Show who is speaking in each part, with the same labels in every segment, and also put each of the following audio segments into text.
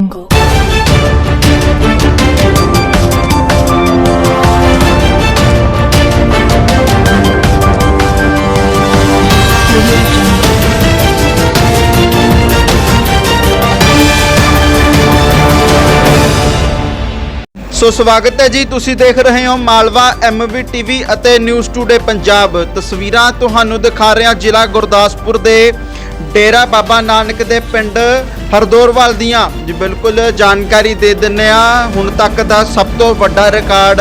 Speaker 1: ਸੋ ਸਵਾਗਤ ਹੈ ਜੀ, ਤੁਸੀਂ ਦੇਖ ਰਹੇ ਹੋ ਮਾਲਵਾ ਐਮਵੀ ਟੀਵੀ ਅਤੇ ਨਿਊਜ਼ ਟੂਡੇ ਪੰਜਾਬ। ਤਸਵੀਰਾਂ ਤੁਹਾਨੂੰ ਦਿਖਾ ਰਿਹਾ ਜ਼ਿਲ੍ਹਾ ਗੁਰਦਾਸਪੁਰ ਦੇ ਡੇਰਾ ਬਾਬਾ ਨਾਨਕ ਦੇ ਪਿੰਡ ਹਰਦੋਰਵਾਲ ਦੀਆਂ। ਜੀ ਬਿਲਕੁਲ ਜਾਣਕਾਰੀ ਦੇ ਦਿੰਨੇ ਆ ਹੁਣ ਤੱਕ ਦਾ ਸਭ ਤੋਂ ਵੱਡਾ ਰਿਕਾਰਡ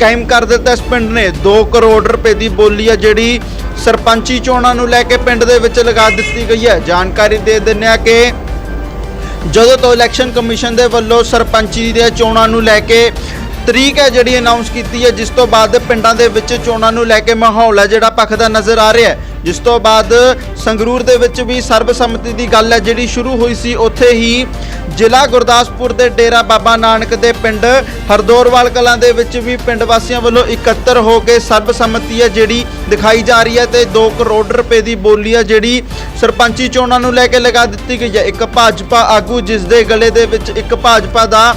Speaker 1: ਕਾਇਮ ਕਰ ਦਿੱਤਾ ਇਸ ਪਿੰਡ ਨੇ। 2 ਕਰੋੜ ਰੁਪਏ ਦੀ ਬੋਲੀ ਹੈ ਜਿਹੜੀ ਸਰਪੰਚੀ ਚੋਣਾਂ ਨੂੰ ਲੈ ਕੇ ਪਿੰਡ ਦੇ ਵਿੱਚ ਲਗਾ ਦਿੱਤੀ ਗਈ ਹੈ। ਜਾਣਕਾਰੀ ਦੇ ਦਿੰਨੇ ਆ ਕਿ ਜਦੋਂ ਤੋਂ ਇਲੈਕਸ਼ਨ ਕਮਿਸ਼ਨ ਦੇ ਵੱਲੋਂ ਸਰਪੰਚੀ ਦੀਆਂ ਚੋਣਾਂ ਨੂੰ ਲੈ ਕੇ ਤਰੀਕ ਹੈ ਜਿਹੜੀ ਅਨਾਉਂਸ ਕੀਤੀ ਹੈ, ਜਿਸ ਤੋਂ ਬਾਅਦ ਪਿੰਡਾਂ ਦੇ ਵਿੱਚ ਚੋਣਾਂ ਨੂੰ ਲੈ ਕੇ ਮਾਹੌਲ ਹੈ ਜਿਹੜਾ ਭਖਦਾ ਨਜ਼ਰ ਆ ਰਿਹਾ ਹੈ। ਜਿਸ ਤੋਂ ਬਾਅਦ ਸੰਗਰੂਰ ਦੇ ਵਿੱਚ ਵੀ ਸਰਬਸੰਮਤੀ ਦੀ ਗੱਲ ਹੈ, ਜਿਹੜੀ ਸ਼ੁਰੂ ਹੋਈ ਸੀ, ਉੱਥੇ ਹੀ ਜ਼ਿਲ੍ਹਾ ਗੁਰਦਾਸਪੁਰ ਦੇ ਡੇਰਾ ਬਾਬਾ ਨਾਨਕ ਦੇ ਪਿੰਡ ਹਰਦੋਰਵਾਲ ਕਲਾਂ ਦੇ ਵਿੱਚ ਵੀ ਪਿੰਡ ਵਾਸੀਆਂ ਵੱਲੋਂ ਇਕੱਤਰ ਹੋ ਕੇ ਸਰਬਸੰਮਤੀ ਹੈ, ਜਿਹੜੀ ਦਿਖਾਈ ਜਾ ਰਹੀ ਹੈ ਤੇ 2 ਕਰੋੜ ਰੁਪਏ ਦੀ ਬੋਲੀ ਹੈ, ਜਿਹੜੀ ਸਰਪੰਚੀ ਚੋਣਾਂ ਨੂੰ ਲੈ ਕੇ ਲਗਾ ਦਿੱਤੀ ਗਈ ਹੈ। ਇੱਕ ਭਾਜਪਾ ਆਗੂ ਜਿਸ ਦੇ ਗਲੇ ਦੇ ਵਿੱਚ ਇੱਕ ਭਾਜਪਾ ਦਾ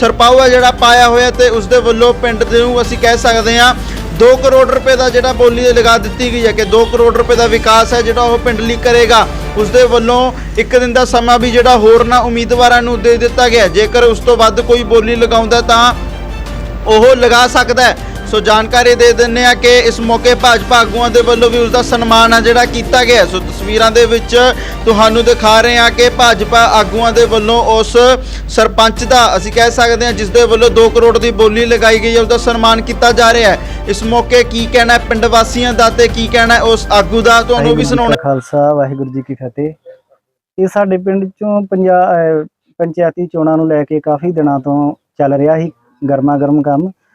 Speaker 1: ਸਰਪਾਉ ਹੈ, ਜਿਹੜਾ ਪਾਇਆ ਹੋਇਆ ਤੇ ਉਸ ਦੇ ਵੱਲੋਂ ਪਿੰਡ ਦੇ ਨੂੰ ਅਸੀਂ ਕਹਿ ਸਕਦੇ ਹਾਂ 2 ਕਰੋੜ ਰੁਪਏ ਦਾ ਜਿਹੜਾ ਬੋਲੀ ਲਗਾ ਦਿੱਤੀ ਗਈ ਹੈ ਕਿ 2 ਕਰੋੜ ਰੁਪਏ ਦਾ ਵਿਕਾਸ ਹੈ ਜਿਹੜਾ ਉਹ ਪਿੰਡ ਲਈ ਕਰੇਗਾ। ਉਸ ਦੇ ਵੱਲੋਂ ਇੱਕ ਦਿਨ ਦਾ ਸਮਾਂ ਵੀ ਜਿਹੜਾ ਹੋਰ ਨਾ ਉਮੀਦਵਾਰਾਂ ਨੂੰ ਦੇ ਦਿੱਤਾ ਗਿਆ ਜੇਕਰ ਉਸ ਤੋਂ ਵੱਧ ਕੋਈ ਬੋਲੀ ਲਗਾਉਂਦਾ ਤਾਂ ਉਹ ਲਗਾ ਸਕਦਾ ਹੈ। ਸੋ ਜਾਣਕਾਰੀ ਦੇ ਦਿੰਨੇ ਆ ਕਿ ਇਸ ਮੌਕੇ ਭਾਜਪਾ ਆਗੂਆਂ ਦੇ ਵੱਲੋਂ ਵੀ ਉਸ ਦਾ ਸਨਮਾਨ ਆ ਜਿਹੜਾ ਕੀਤਾ ਗਿਆ ਸੋ ਤਸਵੀਰਾਂ ਦੇ ਵਿੱਚ ਤੁਹਾਨੂੰ ਦਿਖਾ ਰਹੇ ਆ ਕਿ ਭਾਜਪਾ ਆਗੂਆਂ ਦੇ ਵੱਲੋਂ ਉਸ ਸਰਪੰਚ ਦਾ ਅਸੀਂ ਕਹਿ ਸਕਦੇ ਹਾਂ ਜਿਸ ਦੇ ਵੱਲੋਂ 2 ਕਰੋੜ ਦੀ ਬੋਲੀ ਲਗਾਈ ਗਈ ਹੈ ਉਸ ਦਾ ਸਨਮਾਨ ਕੀਤਾ ਜਾ ਰਿਹਾ ਹੈ। ਇਸ ਮੌਕੇ ਕੀ ਕਹਿਣਾ ਹੈ? ਪਿੰਡ ਵਾਸੀਆਂ ਦਾ ਤੇ ਕੀ ਕਹਿਣਾ ਹੈ? ਉਸ ਆਗੂ ਦਾ ਤੁਹਾਨੂੰ ਵੀ ਸੁਣਾਉਣਾ
Speaker 2: ਖਾਲਸਾ ਵਾਹਿਗੁਰੂ ਜੀ ਕੀ ਫਤਿਹ। ਇਹ ਸਾਡੇ ਪਿੰਡ ਚੋਂ ਪੰਜਾ ਅਹ ਪੰਚਾਇਤੀ ਚੋਣਾਂ ਨੂੰ ਲੈ ਕੇ ਕਾਫੀ ਦਿਨਾਂ ਤੋਂ ਚੱਲ ਰਿਹਾ ਸੀ ਗਰਮਾ ਗਰਮ ਕੰਮ।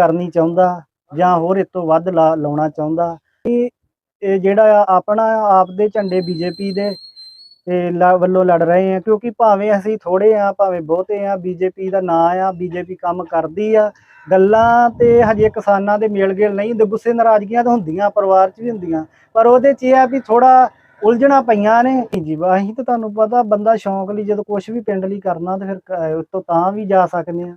Speaker 2: ਕਰਨੀ ਚਾਹੁੰਦਾ ਜਾਂ ਹੋਰ ਇਸ ਤੋਂ ਵੱਧ ਲਾ- ਲਾਉਣਾ ਚਾਹੁੰਦਾ। ਇਹ ਜਿਹੜਾ ਆਪਣਾ ਆਪ ਦੇ ਝੰਡੇ ਬੀਜੇਪੀ ਦੇ ਤੇ ਲ- ਵੱਲੋਂ ਲੜ ਰਹੇ ਆ, ਕਿਉਂਕਿ ਭਾਵੇਂ ਅਸੀਂ ਥੋੜੇ ਆ, ਭਾਵੇਂ ਬਹੁਤੇ ਆ, ਬੀਜੇਪੀ ਦਾ ਨਾਂ ਆ, ਬੀਜੇਪੀ ਕੰਮ ਕਰਦੀ ਆ, ਗੱਲਾਂ ਤੇ ਹਜੇ ਕਿਸਾਨਾਂ ਦੇ ਮੇਲ ਗੇਲ ਨਹੀਂ ਹੁੰਦੇ ਗੁੱਸੇ ਨਾਰਾਜ਼ਗੀਆਂ ਤਾਂ ਹੁੰਦੀਆਂ, ਪਰਿਵਾਰ 'ਚ ਵੀ ਹੁੰਦੀਆਂ, ਪਰ ਉਹਦੇ 'ਚ ਇਹ ਆ ਵੀ ਥੋੜਾ ਉਲਝਣਾ ਪਈਆਂ ਨੇ। ਜੀ ਵਾ ਅਸੀਂ ਤਾਂ ਤੁਹਾਨੂੰ ਪਤਾ ਬੰਦਾ ਸ਼ੌਂਕ ਲਈ ਜਦੋਂ ਕੁਝ ਵੀ ਪਿੰਡ ਲਈ ਕਰਨਾ, ਤੇ ਫਿਰ ਕ- ਤਾਂ ਵੀ ਜਾ ਸਕਦੇ ਆ।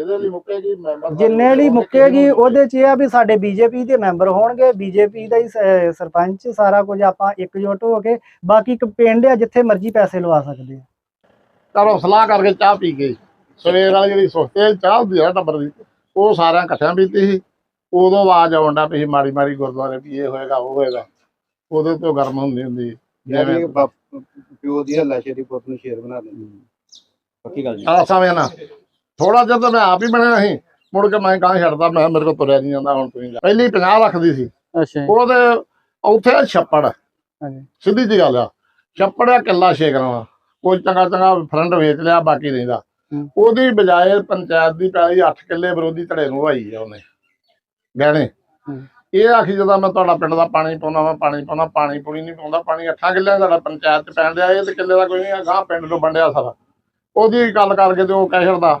Speaker 3: ਜਿਹਦੇ ਲਈ ਮੁੱਕੇਗੀ ਮੈਂਬਰ
Speaker 2: ਜਿੰਨੇ ਲਈ ਮੁੱਕੇਗੀ ਉਹਦੇ ਚ ਇਹ ਆ ਵੀ ਸਾਡੇ ਬੀਜੇਪੀ ਦੇ ਮੈਂਬਰ ਹੋਣਗੇ ਬੀਜੇਪੀ ਦਾ ਹੀ ਸ- ਸਰਪੰਚ ਸਾਰਾ ਕੁਝ ਆਪਾਂ ਇਕਜੁੱਟ ਹੋ ਕੇ ਬਾਕੀ ਇੱਕ ਪਿੰਡ ਆ ਜਿੱਥੇ ਮਰਜ਼ੀ ਪੈਸੇ ਲਵਾ ਸਕਦੇ ਆ।
Speaker 3: ਘਰੋਂ ਸਲਾਹ ਕਰਕੇ ਚਾਹ ਪੀ ਗਏ। ਸਵੇਰ ਵਾਲੀ ਜਿਹੜੀ ਸੁਸਤੇ ਚਾਹ ਹੁੰਦੀ ਆ ਟੱਬਰ ਦੀ ਉਹ ਸਾਰਿਆਂ ਇਕੱਠਿਆਂ ਪੀਤੀ ਸੀ। ਉਦੋਂ ਆਵਾਜ਼ ਆਉਂਦਾ ਪਈ ਸੀ ਮਾੜੀ ਮਾੜੀ ਗੁਰਦੁਆਰੇ ਵੀ ਇਹ ਹੋਏਗਾ ਉਹ ਹੋਏਗਾ। ਉਦੋਂ ਤੋਂ ਗਰਮ ਹੁੰਦੀ ਹੁੰਦੀ
Speaker 4: ਜਿਵੇਂ ਪਿਓ ਦੀ ਹੱਲਾ ਸ਼ੇਰੀ ਪੁੱਤ ਨੂੰ ਸ਼ੇਰ ਬਣਾ ਲੈਂਦੀ ਪੱਕੀ ਗੱਲ ਜੀ
Speaker 3: ਆ ਸਮੇਂ ਨਾ। ਥੋੜਾ ਜਿਹਾ ਤਾਂ ਮੈਂ ਆਪ ਹੀ ਬਣਿਆ ਸੀ। ਮੁੜ ਕੇ ਮੈਂ ਕਾਂ ਛੱਡਦਾ ਮੈਂ ਕਿਹਾ ਮੇਰੇ ਕੋਲ ਤੁਰਿਆ ਨਹੀਂ ਜਾਂਦਾ ਹੁਣ ਤੁਸੀਂ ਜਾ। ਪਹਿਲੀ 50 ਲੱਖ ਦੀ ਸੀ।
Speaker 2: ਅੱਛਾ
Speaker 3: ਉਹਦੇ ਉੱਥੇ ਛੱਪੜ।
Speaker 2: ਹਾਂਜੀ।
Speaker 3: ਸਿੱਧੀ ਜੀ ਗੱਲ ਆ। ਛੱਪੜ ਆ ਕਿੱਲਾ ਛੇ ਕਰਾਉਣਾ ਕੋਈ ਚੰਗਾ ਚੰਗਾ ਫਰੰਟ ਵੇਚ ਲਿਆ ਬਾਕੀ ਰਹਿੰਦਾ
Speaker 2: ਹੂੰ।
Speaker 3: ਉਹਦੀ ਬਜਾਏ ਪੰਚਾਇਤ ਦੀ ਪੈਲੀ 8 ਕਿੱਲੇ ਵਿਰੋਧੀ ਧੜੇ ਨੂੰ ਵਾਈ ਆ ਉਹਨੇ। ਗਹਿਣੇ।
Speaker 2: ਹੂੰ।
Speaker 3: ਇਹ ਆਖੀ ਜਦੋਂ ਮੈਂ ਤੁਹਾਡਾ ਪਿੰਡ ਦਾ ਪਾਣੀ ਪਾਉਂਦਾ ਮੈਂ ਪਾਣੀ ਪਾਉਂਦਾ ਪਾਣੀ ਪੂਣੀ ਨਹੀਂ ਪਾਉਂਦਾ ਪਾਣੀ 8 ਕਿੱਲਿਆਂ ਦਾ ਸਾਡਾ ਪੰਚਾਇਤ ਚ ਪੈਣ ਡਿਆ ਇਹ ਤੇ ਕਿੱਲੇ ਦਾ ਕੋਈ ਨਹੀਂ ਗਾਂ ਪਿੰਡ ਨੂੰ ਵੰਡਿਆ ਸਾਰਾ। ਉਹਦੀ ਗੱਲ ਕਰਕੇ ਤੇ ਉਹ ਕਹਿ ਛੱਡਦਾ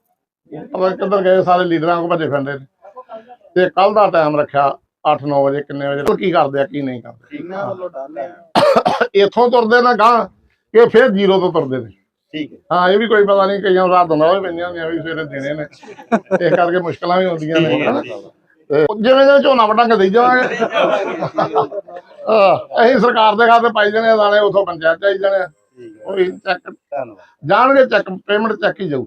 Speaker 3: ਪਤਾ ਕਿੱਧਰ ਗਏ ਸਾਰੇ ਲੀਡਰਾਂ ਕੋ ਭੱਜੇ ਫਿਰਦੇ ਨੇ। ਤੇ ਕੱਲ ਦਾ ਟਾਈਮ ਰੱਖਿਆ 8-9 ਵਜੇ ਕਿੰਨੇ ਵਜੇ ਕੀ ਕਰਦੇ ਆ ਕੀ ਨਹੀਂ ਕਰਦੇ। ਇੱਥੋਂ ਤੁਰਦੇ ਨਾ ਗਾਂ ਇਹ ਫਿਰ ਜ਼ੀਰੋ ਤੋਂ ਤੁਰਦੇ ਨੇ।
Speaker 4: ਠੀਕ ਹੈ।
Speaker 3: ਹਾਂ ਇਹ ਵੀ ਕੋਈ ਪਤਾ ਨਹੀਂ ਕਈਆਂ ਰਾਤ ਹੁੰਦਾ ਵੀ ਪੈਂਦੀਆਂ ਹੁੰਦੀਆਂ ਵੀ ਸਵੇਰੇ ਦੇਣੇ ਨੇ। ਇਸ ਕਰਕੇ ਮੁਸ਼ਕਲਾਂ ਵੀ ਹੁੰਦੀਆਂ ਨੇ ਜਿਵੇਂ ਜਿਵੇਂ ਝੋਨਾ ਵਟਾਂਗੇ ਦੇਈ ਜਾਵਾਂਗੇ। ਅਸੀਂ ਸਰਕਾਰ ਦੇ ਖਾਤੇ ਪਾਈ ਜਾਣੇ ਆ ਦਾਣੇ ਉਥੋਂ ਪੰਚਾਇਤ ਚ ਆਈ ਜਾਣੇ ਉਹ ਚੈੱਕ ਜਾਣਗੇ ਚੈੱਕ ਪੇਮੈਂਟ ਚੈੱਕ ਹੀ ਜਾਊ।